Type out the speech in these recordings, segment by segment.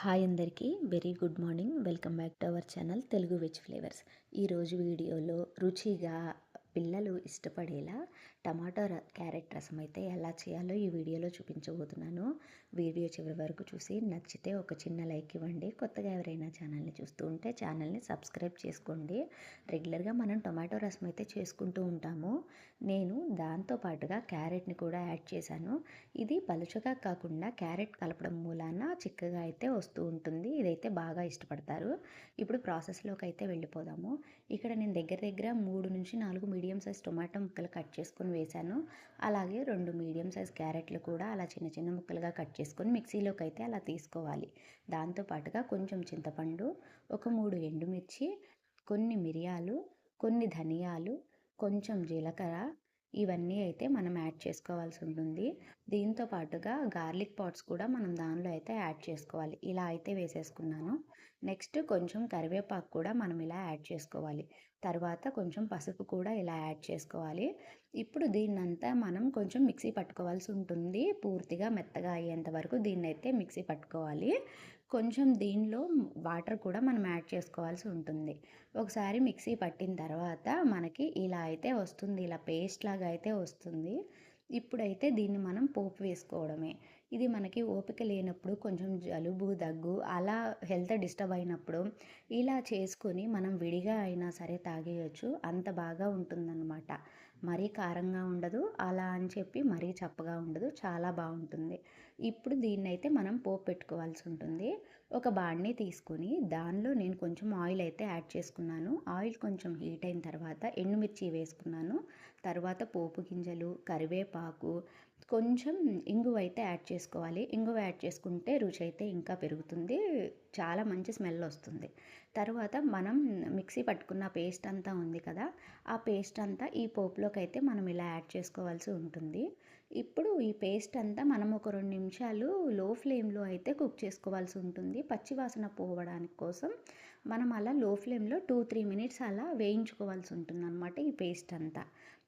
Hi అందరికీ. Very good morning. Welcome back to our channel Telugu which flavours. ఈరోజు వీడియోలో రుచిగా పిల్లలు ఇష్టపడేలా టమాటో క్యారెట్ రసం అయితే ఎలా చేయాలో ఈ వీడియోలో చూపించబోతున్నాను. వీడియో చివరి వరకు చూసి నచ్చితే ఒక చిన్న లైక్ ఇవ్వండి. కొత్తగా ఎవరైనా ఛానల్ని చూస్తూ ఉంటే ఛానల్ని సబ్స్క్రైబ్ చేసుకోండి. రెగ్యులర్గా మనం టమాటో రసం అయితే చేసుకుంటూ ఉంటాము. నేను దాంతో పాటుగా క్యారెట్ని కూడా యాడ్ చేశాను. ఇది పలుచగా కాకుండా క్యారెట్ కలపడం మూలాన చిక్కగా అయితే వస్తూ ఉంటుంది. ఇదైతే బాగా ఇష్టపడతారు. ఇప్పుడు ప్రాసెస్లోకి అయితే వెళ్ళిపోదాము. ఇక్కడ నేను దగ్గర దగ్గర మూడు నుంచి నాలుగు మీడియం సైజ్ టొమాటో ముక్కలు కట్ చేసుకొని వేశాను. అలాగే రెండు మీడియం సైజ్ క్యారెట్లు కూడా అలా చిన్న చిన్న ముక్కలుగా కట్ చేసుకొని మిక్సీలోకి అయితే అలా తీసుకోవాలి. దాంతోపాటుగా కొంచెం చింతపండు ఒక మూడు ఎండుమిర్చి కొన్ని మిరియాలు కొన్ని ధనియాలు కొంచెం జీలకర్ర ఇవన్నీ అయితే మనం యాడ్ చేసుకోవాల్సి ఉంటుంది. దీంతో పాటుగా గార్లిక్ పాట్స్ కూడా మనం దానిలో అయితే యాడ్ చేసుకోవాలి. ఇలా అయితే వేసేసుకున్నాను. నెక్స్ట్ కొంచెం కరివేపాకు కూడా మనం ఇలా యాడ్ చేసుకోవాలి. తర్వాత కొంచెం పసుపు కూడా ఇలా యాడ్ చేసుకోవాలి. ఇప్పుడు దీన్నంతా మనం కొంచెం మిక్సీ పట్టుకోవాల్సి ఉంటుంది. పూర్తిగా మెత్తగా అయ్యేంత వరకు దీన్ని అయితే మిక్సీ పట్టుకోవాలి. కొంచెం దీనిలో వాటర్ కూడా మనం యాడ్ చేసుకోవాల్సి ఉంటుంది. ఒకసారి మిక్సీ పట్టిన తర్వాత మనకి ఇలా అయితే వస్తుంది ఇలా పేస్ట్ లాగా అయితే వస్తుంది. ఇప్పుడైతే దీన్ని మనం పోపు వేసుకోవడమే. ఇది మనకి ఓపిక లేనప్పుడు కొంచెం జలుబు దగ్గు అలా హెల్త్ డిస్టర్బ్ అయినప్పుడు ఇలా చేసుకొని మనం విడిగా అయినా సరే తాగేయచ్చు. అంత బాగా ఉంటుందన్నమాట. మరీ కారంగా ఉండదు. అలా అని చెప్పి మరీ చప్పగా ఉండదు. చాలా బాగుంటుంది. ఇప్పుడు దీన్ని అయితే మనం పోపు పెట్టుకోవాల్సి ఉంటుంది. ఒక బాండ్ని తీసుకొని దానిలో నేను కొంచెం ఆయిల్ అయితే యాడ్ చేసుకున్నాను. ఆయిల్ కొంచెం హీట్ అయిన తర్వాత ఎండుమిర్చి వేసుకున్నాను. తర్వాత పోపు గింజలు కరివేపాకు కొంచెం ఇంగువ అయితే యాడ్ చేసుకోవాలి. ఇంగువ యాడ్ చేసుకుంటే రుచి అయితే ఇంకా పెరుగుతుంది. చాలా మంచి స్మెల్ వస్తుంది. తర్వాత మనం మిక్సీ పట్టుకున్న పేస్ట్ అంతా ఉంది కదా ఆ పేస్ట్ అంతా ఈ పోపులోకి అయితే మనం ఇలా యాడ్ చేసుకోవాల్సి ఉంటుంది. ఇప్పుడు ఈ పేస్ట్ అంతా మనం ఒక రెండు నిమిషాలు లో ఫ్లేమ్లో అయితే కుక్ చేసుకోవాల్సి ఉంటుంది. పచ్చివాసన పోవడానికి కోసం మనం అలా లో ఫ్లేమ్లో టూ త్రీ మినిట్స్ అలా వేయించుకోవాల్సి ఉంటుంది అనమాట ఈ పేస్ట్ అంతా.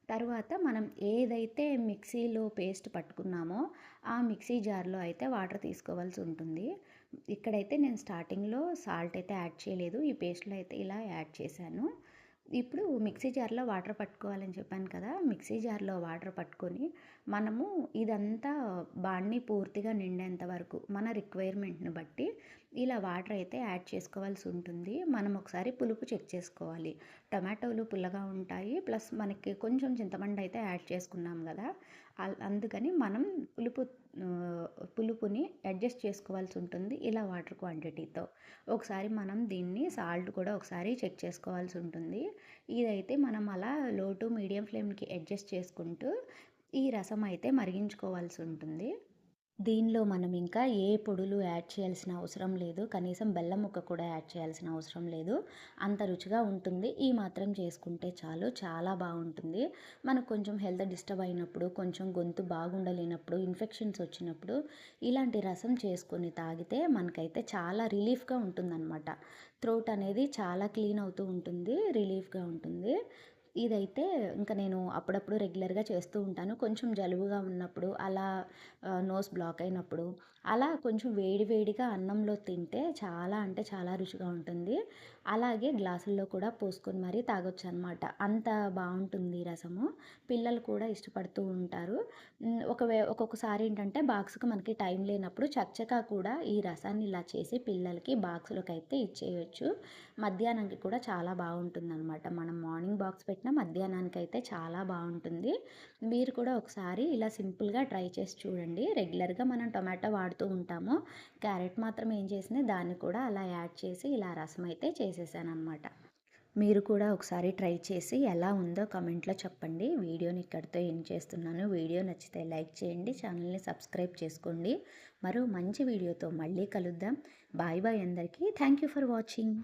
తర్వాత మనం ఏదైతే మిక్సీలో పేస్ట్ పట్టుకున్నామో ఆ మిక్సీ జార్లో అయితే వాటర్ తీసుకోవాల్సి ఉంటుంది. ఇక్కడైతే నేను స్టార్టింగ్లో సాల్ట్ అయితే యాడ్ చేయలేదు. ఈ పేస్ట్లో అయితే ఇలా యాడ్ చేశాను. ఇప్పుడు మిక్సీ జార్లో వాటర్ పట్టుకోవాలని చెప్పాను కదా మిక్సీ జార్లో వాటర్ పట్టుకొని మనము ఇదంతా బాండ్ని పూర్తిగా నిండేంత వరకు మన రిక్వైర్మెంట్ని బట్టి ఇలా వాటర్ అయితే యాడ్ చేసుకోవాల్సి ఉంటుంది. మనం ఒకసారి పులుపు చెక్ చేసుకోవాలి. టమాటోలు పుల్లగా ఉంటాయి. ప్లస్ మనకి కొంచెం చింతపండు అయితే యాడ్ చేసుకున్నాం కదా అందుకని మనం పులుపు పులుపుని అడ్జస్ట్ చేసుకోవాల్సి ఉంటుంది ఇలా వాటర్ క్వాంటిటీతో. ఒకసారి మనం దీన్ని సాల్ట్ కూడా ఒకసారి చెక్ చేసుకోవాల్సి ఉంటుంది. ఇదైతే మనం అలా లో టు మీడియం ఫ్లేమ్కి అడ్జస్ట్ చేసుకుంటూ ఈ రసం అయితే మరిగించుకోవాల్సి ఉంటుంది. దీనిలో మనం ఇంకా ఏ పొడులు యాడ్ చేయాల్సిన అవసరం లేదు. కనీసం బెల్లం ముక్క కూడా యాడ్ చేయాల్సిన అవసరం లేదు. అంత రుచిగా ఉంటుంది. ఈ మాత్రం చేసుకుంటే చాలు. చాలా బాగుంటుంది. మనకు కొంచెం హెల్త్ డిస్టర్బ్ అయినప్పుడు కొంచెం గొంతు బాగుండలేనప్పుడు ఇన్ఫెక్షన్స్ వచ్చినప్పుడు ఇలాంటి రసం చేసుకొని తాగితే మనకైతే చాలా రిలీఫ్గా ఉంటుందన్నమాట. థ్రోట్ అనేది చాలా క్లీన్ అవుతూ ఉంటుంది. రిలీఫ్గా ఉంటుంది. ఇదైతే ఇంకా నేను అప్పుడప్పుడు రెగ్యులర్గా చేస్తూ ఉంటాను. కొంచెం జలుబుగా ఉన్నప్పుడు అలా నోస్ బ్లాక్ అయినప్పుడు అలా కొంచెం వేడి వేడిగా అన్నంలో తింటే చాలా అంటే చాలా రుచిగా ఉంటుంది. అలాగే గ్లాసుల్లో కూడా పోసుకొని మరీ తాగొచ్చు అనమాట అంత బాగుంటుంది రసము. పిల్లలు కూడా ఇష్టపడుతూ ఉంటారు. ఒకవే ఒక్కొక్కసారి ఏంటంటే బాక్స్కి మనకి టైం లేనప్పుడు చచ్చగా కూడా ఈ రసాన్ని ఇలా చేసి పిల్లలకి బాక్స్లోకి అయితే ఇచ్చేయచ్చు. మధ్యాహ్నంకి కూడా చాలా బాగుంటుంది అనమాట మనం మార్నింగ్ బాక్స్ పెట్టి పెట్టిన మధ్యాహ్నానికి అయితే చాలా బాగుంటుంది. మీరు కూడా ఒకసారి ఇలా సింపుల్గా ట్రై చేసి చూడండి. రెగ్యులర్గా మనం టొమాటో వాడుతూ ఉంటాము. క్యారెట్ మాత్రం ఏం చేసింది? దాన్ని కూడా అలా యాడ్ చేసి ఇలా రసం అయితే చేసేసాను అనమాట మీరు కూడా ఒకసారి ట్రై చేసి ఎలా ఉందో కమెంట్లో చెప్పండి. వీడియోని ఇక్కడితో ఏం చేస్తున్నాను. వీడియో నచ్చితే లైక్ చేయండి. ఛానల్ని సబ్స్క్రైబ్ చేసుకోండి. మరో మంచి వీడియోతో మళ్ళీ కలుద్దాం. బాయ్ బాయ్ అందరికీ. Thank you for watching.